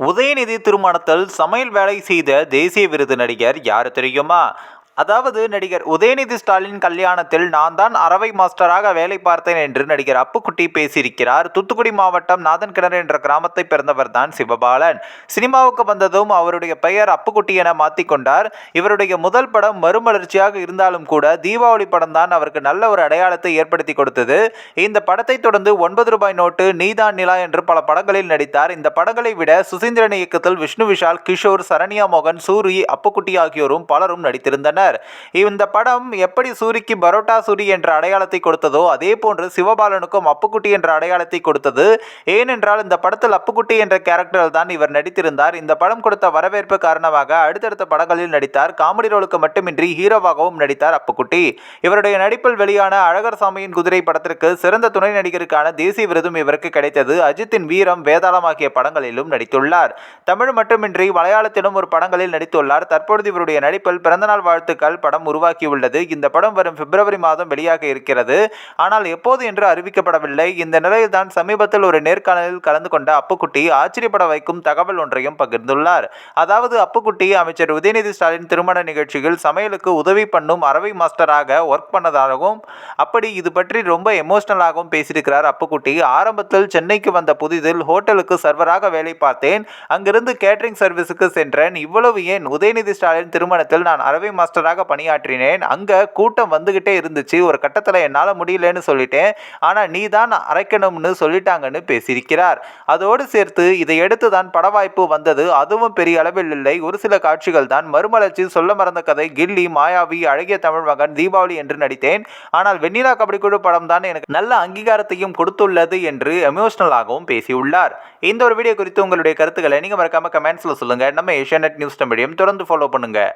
உதயநிதி திருமணத்தில் சமையல் வேலை செய்த தேசிய விருது நடிகர் யார் தெரியுமா? அதாவது நடிகர் உதயநிதி ஸ்டாலின் கல்யாணத்தில் நான் தான் அரவை மாஸ்டராக வேலை பார்த்தேன் என்று நடிகர் அப்புக்குட்டி பேசியிருக்கிறார். தூத்துக்குடி மாவட்டம் நாதன்கிணறு என்ற கிராமத்தை பிறந்தவர் தான் சிவபாலன். சினிமாவுக்கு வந்ததும் அவருடைய பெயர் அப்புக்குட்டி என மாற்றிக்கொண்டார் இவருடைய முதல் படம் மறுமலர்ச்சியாக இருந்தாலும் கூட தீபாவளி படம் தான் அவருக்கு நல்ல ஒரு அடையாளத்தை ஏற்படுத்தி கொடுத்தது. இந்த படத்தை தொடர்ந்து ஒன்பது ரூபாய் நோட்டு நீதான் நிலா என்று பல படங்களில் நடித்தார். இந்த படங்களை விட சுசீந்திரன் இயக்கத்தில் விஷ்ணு விஷால் கிஷோர் சரண்யா மோகன் சூரி அப்புக்குட்டி ஆகியோரும் பலரும் நடித்திருந்தனர். இந்த படம் எப்படி சூரிக்கு பரோட்டா சூரி என்ற அடையாளத்தை கொடுத்ததோ அதே போன்று சிவபாலனுக்கும் அப்புக்குட்டி என்ற அடையாளத்தை கொடுத்தது. ஏனென்றால் இந்த படத்தில் அப்புக்குட்டி என்ற கேரக்டரில் தான் இவர் நடித்திருந்தார். இந்த படம் கொடுத்த வரவேற்பு காரணமாக அடுத்தடுத்த படங்களில் நடித்தார். காமெடி ரோலுக்கு மட்டுமின்றி ஹீரோவாகவும் நடித்தார் அப்புக்குட்டி. இவருடைய நடிப்பில் வெளியான அழகர் சாமியின் குதிரை படத்திற்கு சிறந்த துணை நடிகருக்கான தேசிய விருதும் இவருக்கு கிடைத்தது. அஜித்தின் வீரம் வேதாளம் ஆகிய படங்களிலும் நடித்துள்ளார். தமிழ் மட்டுமின்றி மலையாளத்திலும் ஒரு படங்களில் நடித்துள்ளார். தற்பொழுது இவருடைய நடிப்பில் பிறந்தநாள் வாழ்த்துக்கள் படம் உருவாக்கியுள்ளது இந்த படம் வரும் பிப்ரவரி மாதம் வெளியாக இருக்கிறது. ஆனால் எப்போது என்று அறிவிக்கப்படவில்லை. இந்த நிலையில் தான் சமீபத்தில் ஒரு நேர்காணலில் கலந்து கொண்ட அப்புக்குட்டி ஆச்சரியப்பட வைக்கும் தகவல் ஒன்றையும் பகிர்ந்துள்ளார். அதாவது அப்புக்குட்டி அமைச்சர் உதயநிதி ஸ்டாலின் திருமண நிகழ்ச்சியில் சமையலுக்கு உதவி பண்ணும் அரவை மாஸ்டராக ஒர்க் பண்ணதாகவும் அப்படி இது பற்றி ரொம்ப எமோஷனலாகவும் பேசியிருக்கிறார் அப்புக்குட்டி. ஆரம்பத்தில் சென்னைக்கு வந்த புதிதில் ஹோட்டலுக்கு சர்வராக வேலை பார்த்தேன். அங்கிருந்து கேட்டரிங் சர்வீஸுக்கு சென்றேன். இவ்வளவு ஏன்? உதயநிதி ஸ்டாலின் திருமணத்தில் நான் அரவை மாஸ்டராக பணியாற்றினேன். அங்கே கூட்டம் வந்துக்கிட்டே இருந்துச்சு. ஒரு கட்டத்தில் என்னால் முடியலன்னு சொல்லிட்டேன். ஆனால் நீ தான் அரைக்கணும்னு சொல்லிட்டாங்கன்னு பேசியிருக்கிறார். அதோடு சேர்த்து இதை எடுத்து தான் பட வாய்ப்பு வந்தது. அதுவும் பெரிய அளவில் இல்லை. ஒரு சில காட்சிகள் தான். மறுமலர்ச்சி சொல்ல மறந்த கதை கில்லி மாயாவி அழகிய தமிழ் மகன் தீபாவளி என்று நடித்தேன். ஆனால் வெண்ணிலா கபடி குழு படம் தான் எனக்கு நல்ல அங்கீகாரத்தையும் கொடுத்துள்ளது என்று எமோஷனலாகவும் பேசியுள்ளார். இந்த ஒரு வீடியோ குறித்து உங்களுடைய கருத்துக்களை நீங்கள் மறக்காம கமெண்ட்ஸில் சொல்லுங்கள் நம்ம ஏஷியா நியூஸ் தமிழையும் தொடர்ந்து ஃபாலோ பண்ணுங்கள்